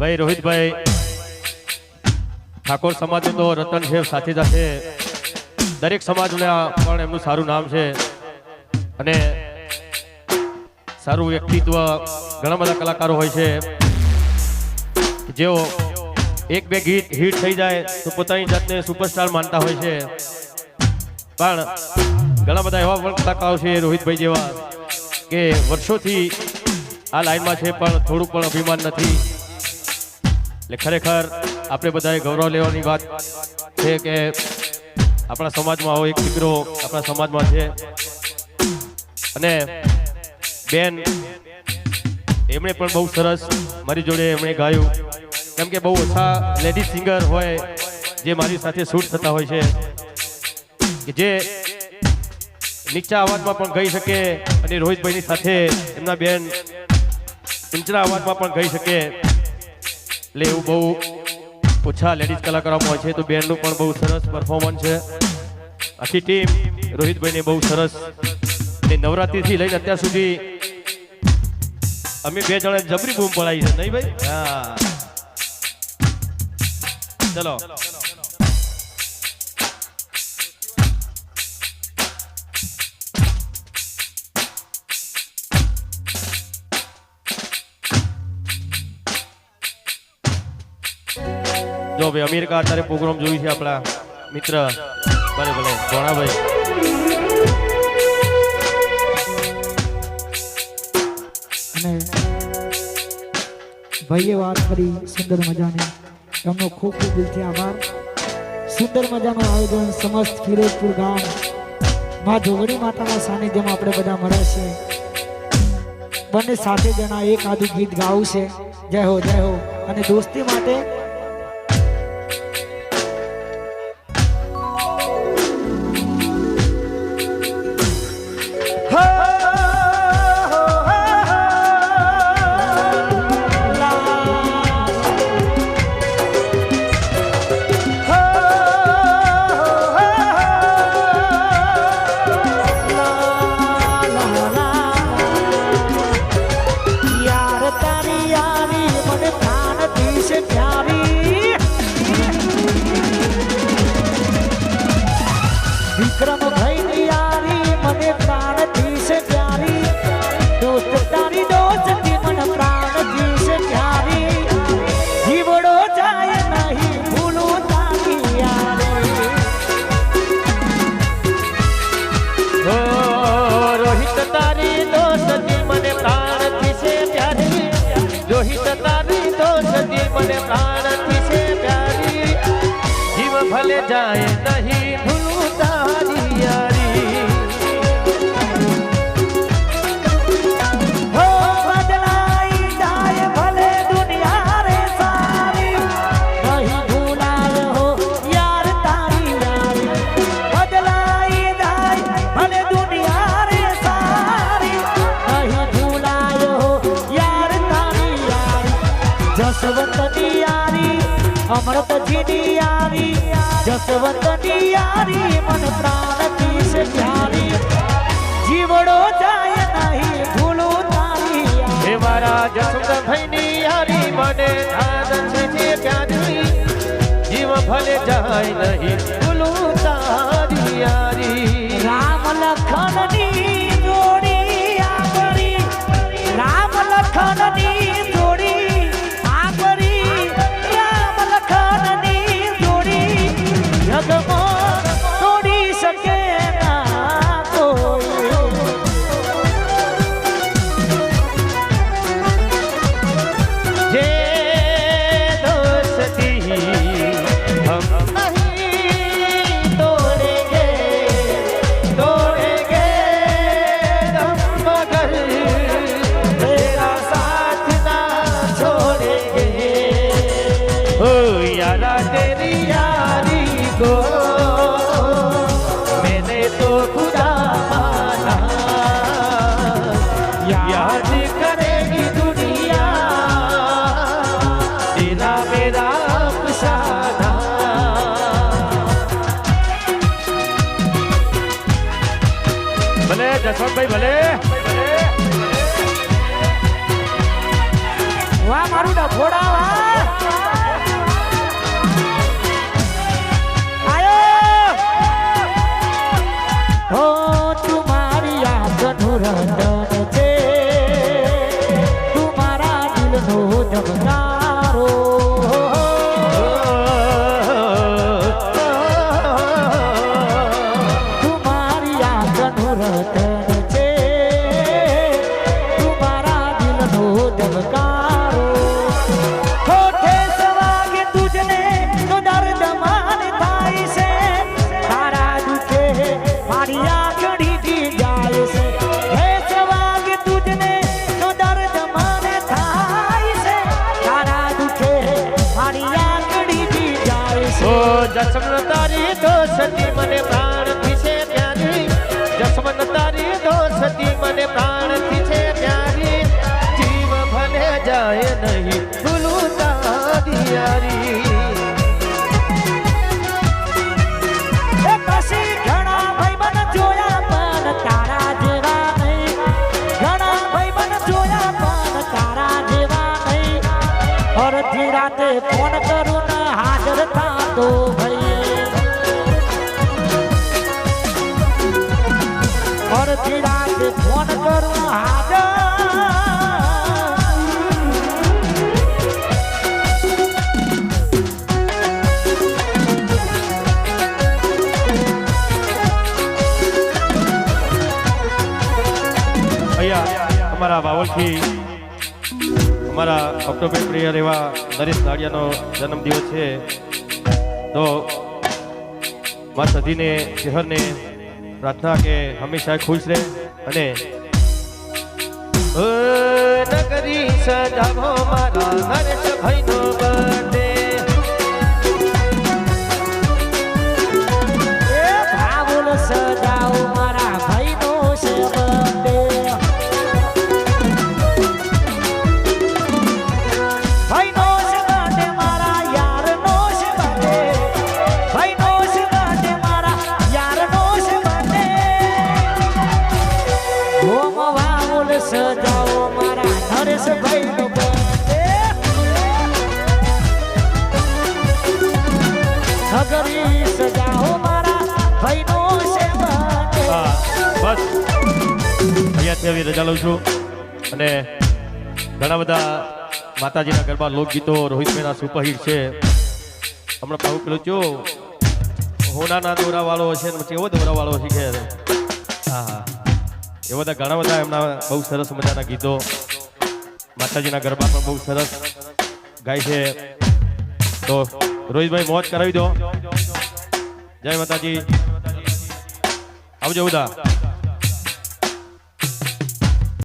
ભાઈ, રોહિતભાઈ, ઠાકોર સમાજનું તો રતન છે સાથે સાથે દરેક સમાજના પણ એમનું સારું નામ છે. અને સારું વ્યક્તિત્વ ઘણા બધા કલાકારો હોય છે. જેઓ એક બે ગીત હિટ થઈ જાય તો પોતાની જાતને સુપરસ્ટાર માનતા હોય છે. પણ ઘણા બધા એવા પણ કલાકારો છે રોહિતભાઈ જેવા કે વર્ષોથી આ લાઈનમાં છે પણ થોડું પણ અભિમાન નથી. એટલે ખરેખર આપણે બધાએ ગૌરવ લેવાની વાત છે કે આપણા સમાજમાં આવો એક દીકરો આપણા સમાજમાં છે. અને બેન, એમણે પણ બહુ સરસ મારી જોડે એમણે ગાયું. કેમ કે બહુ ઓછા લેડીઝ સિંગર હોય જે મારી સાથે શૂટ થતા હોય છે. કે જે નીચા અવાજમાં પણ ગઈ શકે અને રોહિતભાઈની સાથે એમના બેન ઊંચા અવાજમાં પણ ગઈ શકે. એટલે એવું બહુ ઓછા લેડીઝ કલાકારોમાં હોય છે, તો બેનનું પણ બહુ સરસ પરફોર્મન્સ છે. આખી ટીમ રોહિતભાઈને બહુ સરસ. ને નવરાત્રિથી લઈને અત્યાર સુધી અમે બે જણા જબરી બૂમ પડાવી છે, નહીં ભાઈ? હા. ચલો. જો ભાઈ, અમીર કા અત્યારે પ્રોગ્રામ જોયું છે આપણા મિત્ર. ભલે ભલે ભોણાભાઈ અને ભાઈએ વાત કરી સુંદર મજાની. એમનો ખૂબ ખૂબ દિલથી આભાર. સુંદર મજાનું આયોજન સમસ્ત ફિરોજપુર ગામમાં જોગણી માતાના સાનિધ્યમાં આપણે બધા મળ્યા છે બંને સાથે જણા એક આદુ ગીત ગાવું છે. જય હો જય હો. અને દોસ્તી માટે જીવ ભલે જાય નહીં ભૂલું તારી યારી હો બદલાઈ જાય ભલે દુનિયા રે સારી નહીં ભૂલાવે હો યાર તારી યારી બદલાઈ જાય ભલે દુનિયા રે સારી નહીં ભૂલાવે હો યાર તારી યારી જસવંતની યારી અમૃતજીની યારી જસવંતની યારી મન પ્રાણથી છે પ્યારી જીવડો જાય નહીં ભૂલું તારી હે મારા જસવંતભાઈની યારી મને આનંદ છે પ્યારી જીવ ભલે જાય નહીં ભૂલું તારી યારી. રામ લખનની ભલે જસવંતભાઈ ભલે. વાહ મારું ડફોડા વાહ. জড়তা રાતે ફોન કરું ને હાજર થતો ભાઈ. અડધી રાતે ફોન કરું અમારા વાવલથી અમારા ઓક્ટોબર પ્રિય એવા નરેશ નાડિયાનો જન્મદિવસ છે. તો મા સધીને શહેરને પ્રાર્થના કે હંમેશા ખુશ રહે અને નગરી સજાવો મારા નરેશ ભાઈનો બર્થડે ભાવુલ સજાઓ મારા નરેશભાઈનો birthday. નગરી સજાઓ મારા ભાઈનો છે હા, બસ. અહીંયાથી આવી રજા લઉં છું. અને ઘણા બધા માતાજીના ગરબા લોકગીતો રોહિતભાઈના સુપરહિટ છે. હમણાં ભાવ પેલું જો, હોનાના દોરાવાળો છે ને પછી એવો દોરાવાળો શીખે છે હા હા. એ બધા ઘણા બધા એમના બહુ સરસ મજાના ગીતો. માતાજીના ગરબા પણ બહુ સરસ ગાય છે. તો રોહિતભાઈ, મોજ કરાવી દો. જય માતાજી. આવજો બધા.